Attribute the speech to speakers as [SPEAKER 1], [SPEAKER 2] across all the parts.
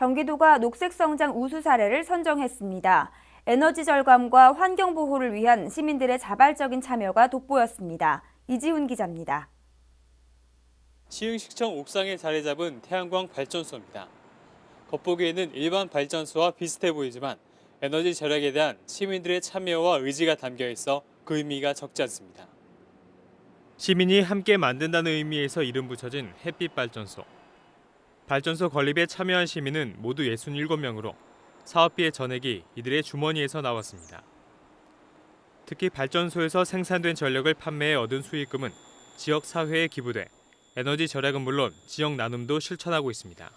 [SPEAKER 1] 경기도가 녹색 성장 우수 사례를 선정했습니다. 에너지 절감과 환경 보호를 위한 시민들의 자발적인 참여가 돋보였습니다. 이지훈 기자입니다.
[SPEAKER 2] 시흥시청 옥상에 자리 잡은 태양광 발전소입니다. 겉보기에는 일반 발전소와 비슷해 보이지만 에너지 절약에 대한 시민들의 참여와 의지가 담겨 있어 그 의미가 적지 않습니다. 시민이 함께 만든다는 의미에서 이름 붙여진 햇빛 발전소. 발전소 건립에 참여한 시민은 모두 67명으로 사업비의 전액이 이들의 주머니에서 나왔습니다. 특히 발전소에서 생산된 전력을 판매해 얻은 수익금은 지역 사회에 기부돼 에너지 절약은 물론 지역 나눔도 실천하고 있습니다.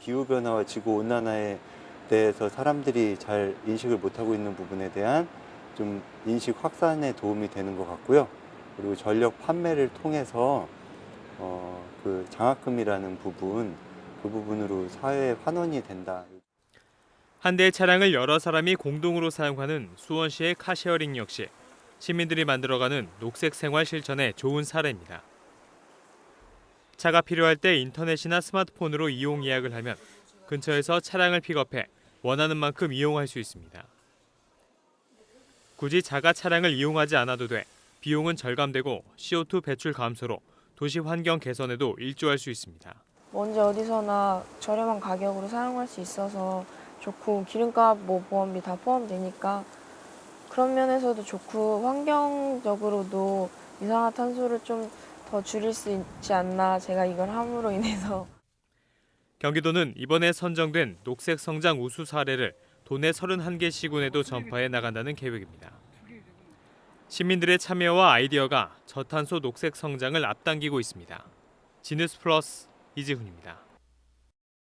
[SPEAKER 3] 기후 변화와 지구 온난화에 대해서 사람들이 잘 인식을 못하고 있는 부분에 대한 좀 인식 확산에 도움이 되는 것 같고요. 그리고 전력 판매를 통해서 어, 그 장학금이라는 부분 그 부분으로 사회에 환원이 된다.
[SPEAKER 2] 한 대의 차량을 여러 사람이 공동으로 사용하는 수원시의 카쉐어링 역시 시민들이 만들어가는 녹색 생활 실천의 좋은 사례입니다. 차가 필요할 때 인터넷이나 스마트폰으로 이용 예약을 하면 근처에서 차량을 픽업해 원하는 만큼 이용할 수 있습니다. 굳이 자가 차량을 이용하지 않아도 돼 비용은 절감되고 CO2 배출 감소로 도시 환경 개선에도 일조할 수 있습니다.
[SPEAKER 4] 언제 어디서나 저렴한 가격으로 사용할 수 있어서 좋고 기름값 뭐 보험비 다 포함되니까 그런 면에서도 좋고 환경적으로도 이산화탄소를 좀 더 줄일 수 있지 않나 제가 이걸 함으로 인해서
[SPEAKER 2] 경기도는 이번에 선정된 녹색 성장 우수 사례를 도내 31개 시군에도 전파해 나간다는 계획입니다. 시민들의 참여와 아이디어가 저탄소 녹색 성장을 앞당기고 있습니다. 지뉴스 플러스 이지훈입니다.